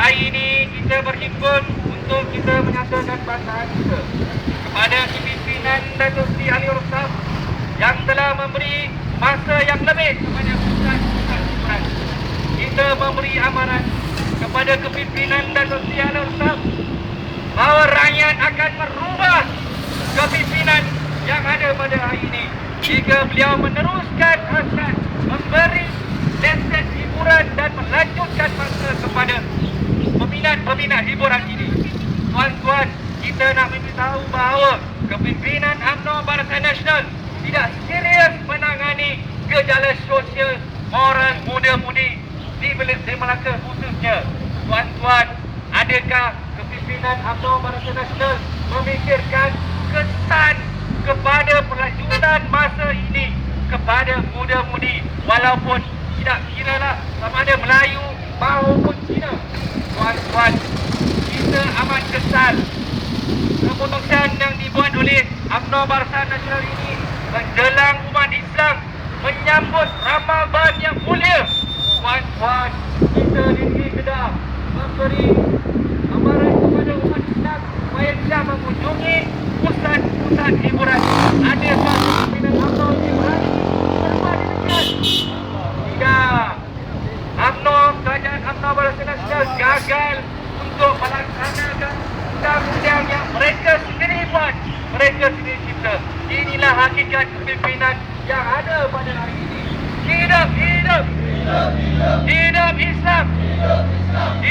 Hari ini kita berhimpun untuk kita menyatakan perasaan kita kepada pimpinan Datuk Seri Ali Rosaf yang telah memberi masa yang lebih kepada hiburan. Memberi amaran kepada kepimpinan Seri Ali Rosaf bahawa rakyat akan merubah kepimpinan yang ada pada hari ini jika beliau meneruskan hasrat memberi lesen hiburan dan melanjutkan masa kepada peminat-peminat hiburan ini. Tuan-tuan, kita nak memberitahu bahawa kepimpinan UMNO Barisan Nasional tidak serius menangani gejala sosial moral muda-mudi di Melaka khususnya. Tuan-tuan, adakah kepimpinan UMNO Barisan Nasional memikirkan kesan kepada perlanjutan masa ini kepada muda-mudi walaupun tidak kira lah sama ada Melayu maupun Cina. Tuan-tuan, kita amat kesal keputusan yang dibuat oleh UMNO Barisan Nasional ini menjelang umat Islam menyambut Ramadan yang mulia. Tuan-tuan, kita di negeri Kedah memberi amaran kepada umat Islam supaya tidak mengunjungi pusat-pusat hiburan. Ada satu pimpinan UMNO di berani berbuat demikian. Tidak. UMNO, kerajaan UMNO Barisan Nasional gagal untuk melaksanakan undang-undang yang mereka sendiri buat. Mereka sendiri cipta. Inilah hakikat kepimpinan yang ada pada hari ini. Hidup, hidup. Hidup, hidup, Hidup Islam. hidup Islam.